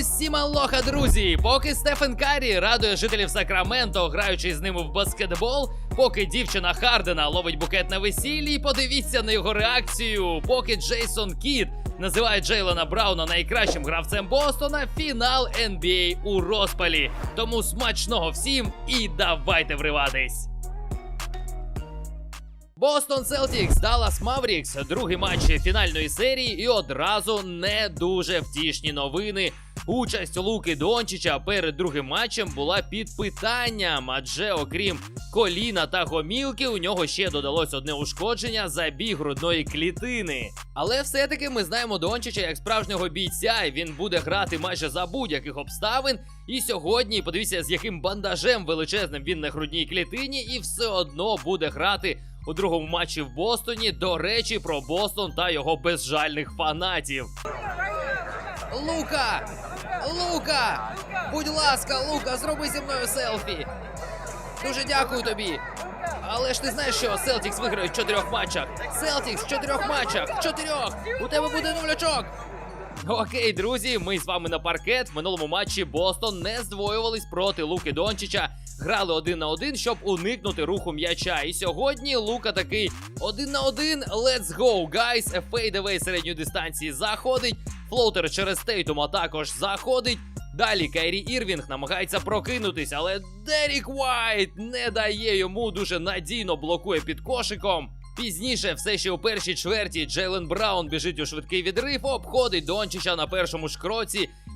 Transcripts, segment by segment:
Усім алоха, друзі! Поки Стефен Карі радує жителів Сакраменто, граючи з ними в баскетбол, поки дівчина Хардена ловить букет на весіллі, подивіться на його реакцію. Поки Джейсон Кіт називає Джейлона Брауна найкращим гравцем Бостона, фінал NBA у розпалі. Тому смачного всім і давайте вриватись. Бостон Селтікс, Даллас Маврікс, другий матч фінальної серії, і одразу не дуже втішні новини. Участь Луки Дончича перед другим матчем була під питанням, адже окрім коліна та гомілки, у нього ще додалось одне ушкодження забіг грудної клітини. Але все-таки ми знаємо Дончича як справжнього бійця, і він буде грати майже за будь-яких обставин. І сьогодні подивіться, з яким бандажем величезним він на грудній клітині, і все одно буде грати у другому матчі в Бостоні. До речі, про Бостон та його безжальних фанатів. Лука! Лука! Будь ласка, Лука, зроби зі мною селфі. Дуже дякую тобі. Але ж ти знаєш, що Селтікс виграють в чотирьох матчах. Селтікс в чотирьох матчах. Чотирьох! У тебе буде нуль. Окей, друзі, ми з вами на паркет. В минулому матчі Бостон не здвоювались проти Луки Дончича. Грали один на один, щоб уникнути руху м'яча. І сьогодні Лука такий один на один. Let's go, guys. Фейдевей середньої дистанції заходить. Флоутер через Тейтума також заходить. Далі Кайрі Ірвінг намагається прокинутись, але Дерік Уайт не дає йому дуже надійно блокує під кошиком. Пізніше, все ще у першій чверті, Джейлен Браун біжить у швидкий відрив, обходить Дончича на першому ж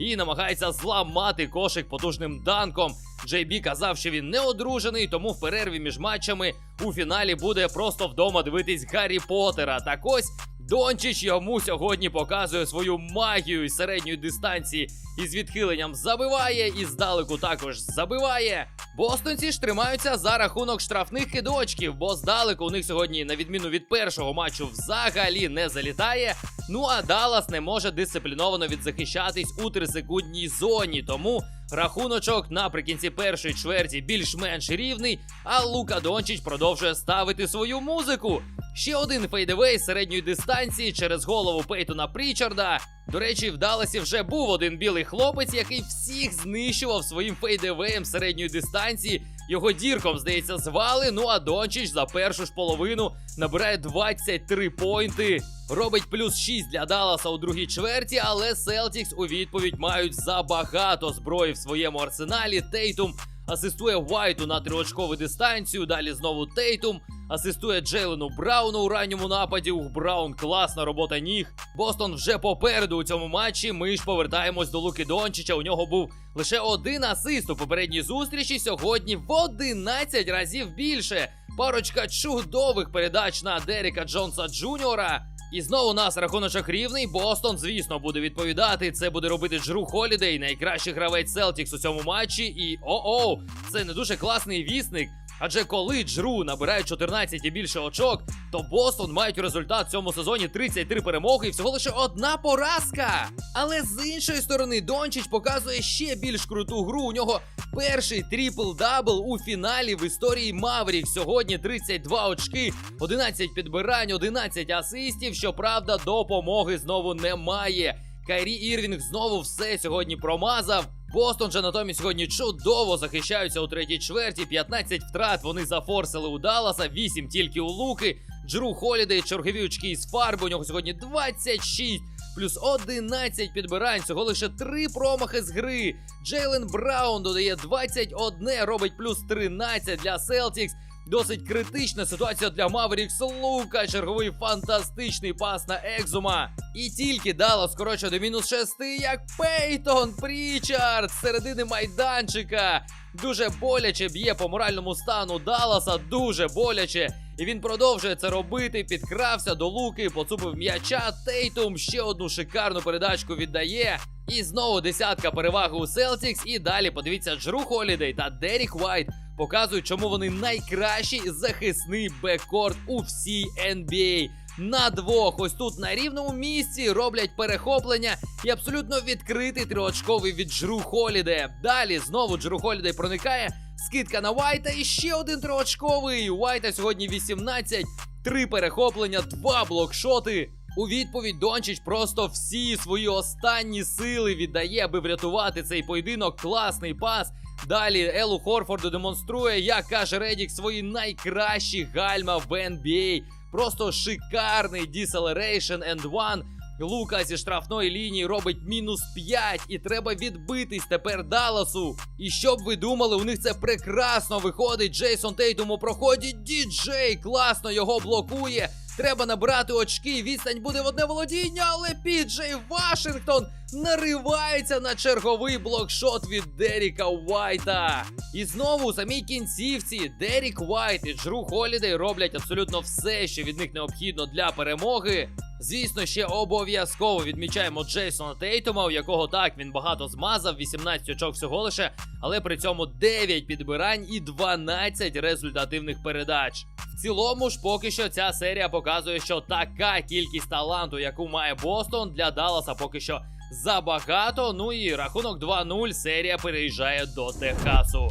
і намагається зламати кошик потужним данком. Джей Бі казав, що він не одружений, тому в перерві між матчами у фіналі буде просто вдома дивитись Гаррі Поттера. Так ось Дончич йому сьогодні показує свою магію із середньої дистанції і з відхиленням забиває, і здалеку також забиває. Бостонці ж тримаються за рахунок штрафних кидочків, бо здалеку у них сьогодні, на відміну від першого матчу, взагалі не залітає. Ну а Даллас не може дисципліновано відзахищатись у трисекундній зоні. Тому рахуночок наприкінці першої чверті більш-менш рівний. А Лука Дончич продовжує ставити свою музику. Ще один фейдевей середньої дистанції через голову Пейтона Прічарда. До речі, в Даласі вже був один білий хлопець, який всіх знищував своїм фейдевеєм середньої дистанції. Його дірком, здається, звали. Ну а Дончич за першу ж половину набирає 23 пойнти. Робить плюс 6 для Далласа у другій чверті, але Селтікс у відповідь мають забагато зброї в своєму арсеналі. Тейтум асистує Вайту на триочкову дистанцію. Далі знову Тейтум. Асистує Джейлену Брауну у ранньому нападі. У Браун класна робота ніг. Бостон вже попереду у цьому матчі. Ми ж повертаємось до Луки Дончича. У нього був лише один асист у попередній зустрічі. Сьогодні в 11 разів більше. Парочка чудових передач на Дерека Джонса Джуніора. І знову нас рахуночок рівний. Бостон, звісно, буде відповідати. Це буде робити Джру Холідей, найкращий гравець Селтікс у цьому матчі. І о-о, це не дуже класний вісник. Адже коли Джру набирає 14 і більше очок, то Бостон мають результат в цьому сезоні 33 перемоги і всього лише одна поразка. Але з іншої сторони, Дончич показує ще більш круту гру. У нього перший трипл-дабл у фіналі в історії Маврік. Сьогодні 32 очки, 11 підбирань, 11 асистів. Щоправда, допомоги знову немає. Кайрі Ірвінг знову все сьогодні промазав. Бостон же натомість сьогодні чудово захищаються у третій чверті. 15 втрат вони зафорсили у Далласа, 8 тільки у Луки. Джру Холідей, чергові очки із фарби. У нього сьогодні 26, плюс 11 підбирань. Всього лише 3 промахи з гри. Джейлен Браун додає 21, робить плюс 13 для Селтікс. Досить критична ситуація для Маверікс Лука. Черговий фантастичний пас на Екзума. І тільки дало скорочує до мінус 6, як Пейтон Прічард з середини майданчика. Дуже боляче б'є по моральному стану Далласа, дуже боляче. І він продовжує це робити. Підкрався до луки, поцупив м'яча. Тейтум ще одну шикарну передачку віддає. І знову десятка переваги у Селтікс. І далі подивіться Джру Холідей та Дерік Вайт показують, чому вони найкращий захисний беккорд у всій NBA. На двох, ось тут на рівному місці роблять перехоплення і абсолютно відкритий триочковий від Джру Холіде. Далі знову Джру Холідей проникає. Скидка на Вайта і ще один триочковий. Вайта сьогодні 18, три перехоплення, два блокшоти. У відповідь Дончич просто всі свої останні сили віддає, аби врятувати цей поєдинок. Класний пас. Далі Елу Хорфорду демонструє, як каже Редік, свої найкращі гальма в NBA. Просто шикарний Deceleration and One. Лука зі штрафної лінії робить мінус 5, і треба відбитись тепер Далласу. І щоб ви думали, у них це прекрасно виходить. Джейсон Тейтум у проході. Діджей класно його блокує. Треба набирати очки. Відстань буде в одне володіння, але Піджей Вашингтон наривається на черговий блокшот від Деріка Уайта. І знову у самій кінцівці Дерік Уайт і Джру Холідей роблять абсолютно все, що від них необхідно для перемоги. Звісно, ще обов'язково відмічаємо Джейсона Тейтума, у якого так він багато змазав, 18 очок всього лише, але при цьому 9 підбирань і 12 результативних передач. В цілому ж поки що ця серія показує, що така кількість таланту, яку має Бостон, для Далласа поки що забагато. Ну і рахунок 2-0. Серія переїжджає до Техасу.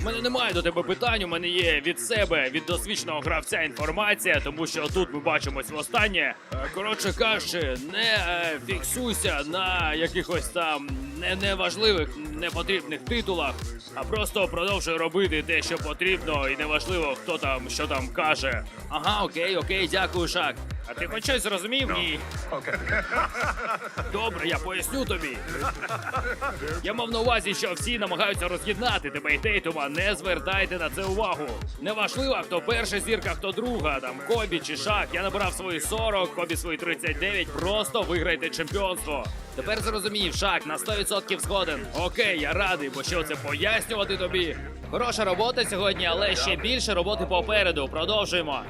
У мене немає до тебе питань. У мене є від себе, від досвідченого гравця інформація, тому що тут ми бачимось востаннє. Е, Коротше кажучи, не е, фіксуйся на якихось там не неважливих, непотрібних титулах, а просто продовжуй робити те, що потрібно, і неважливо, хто там що там каже. Ага, окей, окей, дякую, Шак. А ти хоч щось зрозумів? Ні. Добре, я поясню тобі. Я мав на увазі, що всі намагаються роз'єднати тебе і Тейтума. Не звертайте на це увагу. Неважливо, хто перша зірка, хто друга, там Кобі чи Шак. Я набрав свої 40, Кобі свої 39. Просто виграйте чемпіонство. Тепер зрозумів, Шак на 100% згоден. Окей, я радий, бо що це пояснювати тобі. Хороша робота сьогодні, але ще більше роботи попереду. Продовжуємо.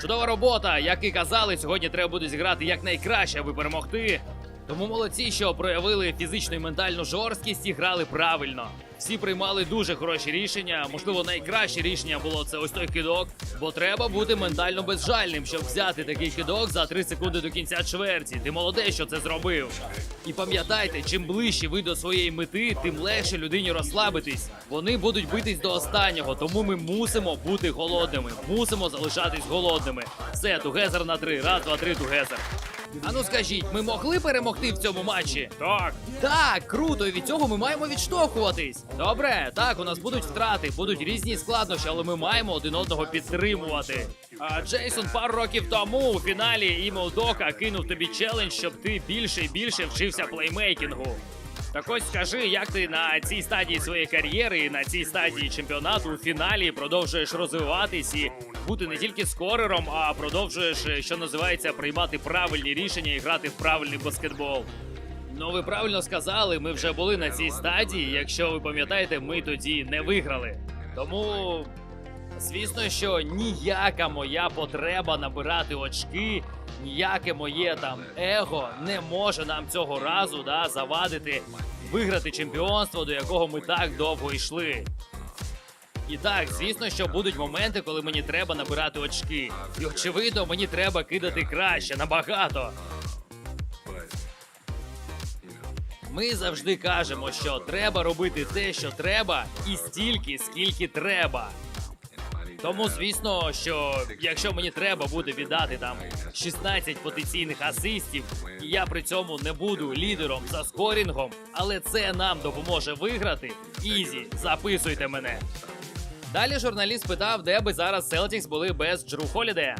Чудова робота, як і казали, сьогодні треба буде зіграти якнайкраще, аби перемогти. Тому молодці, що проявили фізичну і ментальну жорсткість і грали правильно. Всі приймали дуже хороші рішення. Можливо, найкраще рішення було це ось той кидок, бо треба бути ментально безжальним, щоб взяти такий кидок за 3 секунди до кінця чверті. Ти молодець, що це зробив. І пам'ятайте, чим ближче ви до своєї мети, тим легше людині розслабитись. Вони будуть битись до останнього, тому ми мусимо бути голодними. Мусимо залишатись голодними. Все, тугезер на три. Раз, два, три, тугезер. А ну скажіть, ми могли перемогти в цьому матчі? Так. Так, круто, і від цього ми маємо відштовхуватись. Добре, так, у нас будуть втрати, будуть різні складнощі, але ми маємо один одного підтримувати. А Джейсон пару років тому у фіналі Імел Дока кинув тобі челендж, щоб ти більше і більше вчився плеймейкінгу. Так ось скажи, як ти на цій стадії своєї кар'єри, і на цій стадії чемпіонату у фіналі продовжуєш розвиватись і бути не тільки скорером, а продовжуєш, е, що називається, приймати правильні рішення і грати в правильний баскетбол. Ну, ви правильно сказали, ми вже були на цій стадії. Якщо ви пам'ятаєте, ми тоді не виграли. Тому, звісно, що ніяка моя потреба набирати очки, ніяке моє там его не може нам цього разу да, завадити виграти чемпіонство, до якого ми так довго йшли. І так, звісно, що будуть моменти, коли мені треба набирати очки. І очевидно, мені треба кидати краще, набагато. Ми завжди кажемо, що треба робити те, що треба, і стільки, скільки треба. Тому, звісно, що якщо мені треба буде віддати там 16 потенційних асистів, і я при цьому не буду лідером за скорінгом, але це нам допоможе виграти. Ізі, записуйте мене. Далі журналіст питав, де би зараз Селтікс були без Джру Холідея.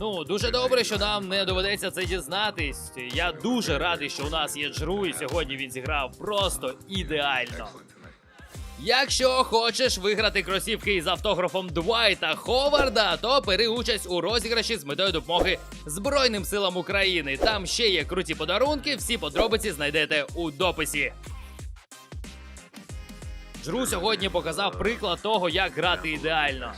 Ну, дуже добре, що нам не доведеться це дізнатись. Я дуже радий, що у нас є Джру, і сьогодні він зіграв просто ідеально. Якщо хочеш виграти кросівки із автографом Двайта Ховарда, то бери участь у розіграші з метою допомоги Збройним силам України. Там ще є круті подарунки. Всі подробиці знайдете у дописі. Джру сьогодні показав приклад того, як грати ідеально.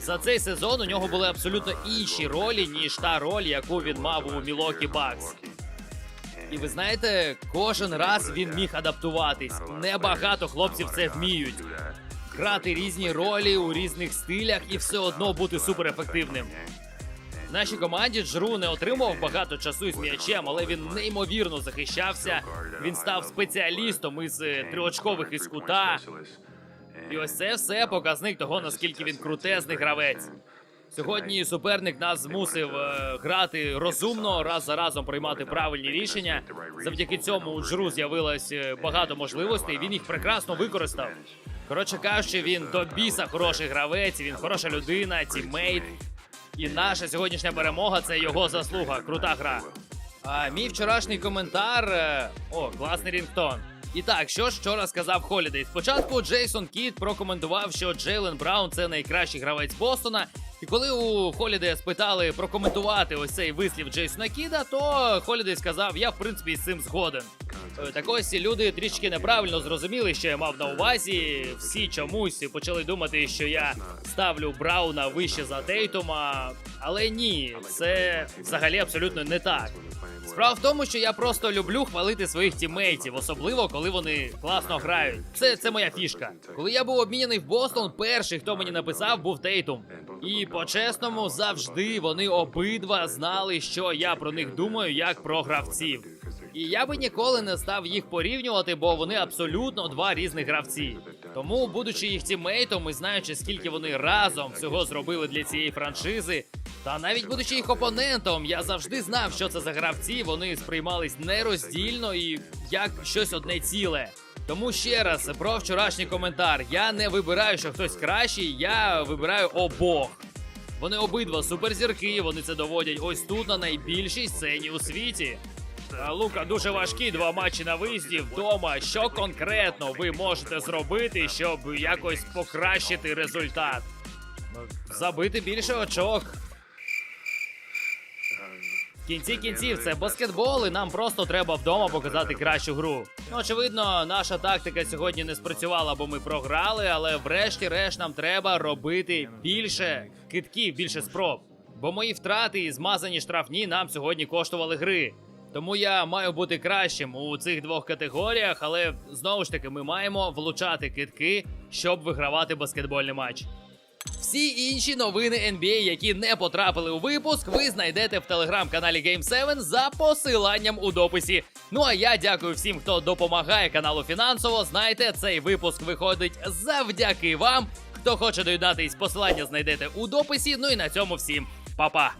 За цей сезон у нього були абсолютно інші ролі, ніж та роль, яку він мав у Мілокі Бакс. І ви знаєте, кожен раз він міг адаптуватись. Небагато хлопців це вміють. Грати різні ролі у різних стилях і все одно бути суперефективним. Нашій команді Джру не отримував багато часу із м'ячем, але він неймовірно захищався. Він став спеціалістом із е, триочкових із кута. І ось це все показник того, наскільки він крутезний гравець. Сьогодні суперник нас змусив е, грати розумно, раз за разом приймати правильні рішення. Завдяки цьому у Джру з'явилось е, багато можливостей. Він їх прекрасно використав. Коротше кажучи, він до біса хороший гравець, він хороша людина, тіммейт. І наша сьогоднішня перемога це його заслуга. Крута гра. А мій вчорашній коментар. е, О, класний рінгтон. І так, що ж вчора сказав Холідей? Спочатку Джейсон Кіт прокоментував, що Джейлен Браун це найкращий гравець Бостона. І коли у Холідея спитали прокоментувати ось цей вислів Джейсона Кіда, то Холідей сказав: я в принципі з цим згоден. Е, Так ось люди трішки неправильно зрозуміли, що я мав на увазі. Всі чомусь почали думати, що я ставлю Брауна вище за Тейтума. Але ні, це взагалі абсолютно не так. Справа в тому, що я просто люблю хвалити своїх тіммейтів, особливо коли вони класно грають. Це, це моя фішка. Коли я був обміняний в Бостон, перший, хто мені написав, був Тейтум. І по-чесному, завжди вони обидва знали, що я про них думаю, як про гравців. І я би ніколи не став їх порівнювати, бо вони абсолютно два різних гравці. Тому, будучи їх тіммейтом і знаючи, скільки вони разом всього зробили для цієї франшизи, та навіть будучи їх опонентом, я завжди знав, що це за гравці. Вони сприймались нероздільно і як щось одне ціле. Тому ще раз про вчорашній коментар. Я не вибираю, що хтось кращий, я вибираю обох. Вони обидва суперзірки, вони це доводять ось тут на найбільшій сцені у світі. Лука, дуже важкі два матчі на виїзді вдома. Що конкретно ви можете зробити, щоб якось покращити результат? Забити більше очок. В кінці кінців це баскетбол, і нам просто треба вдома показати кращу гру. Ну, очевидно, наша тактика сьогодні не спрацювала, бо ми програли, але врешті-решт нам треба робити більше китків, більше спроб. Бо мої втрати і змазані штрафні нам сьогодні коштували гри. Тому я маю бути кращим у цих двох категоріях, але знову ж таки ми маємо влучати китки, щоб вигравати баскетбольний матч. Всі інші новини NBA, які не потрапили у випуск, ви знайдете в телеграм-каналі Game7 за посиланням у дописі. Ну а я дякую всім, хто допомагає каналу фінансово. Знаєте, цей випуск виходить завдяки вам. Хто хоче доєднатись, посилання знайдете у дописі. Ну і на цьому всім па-па!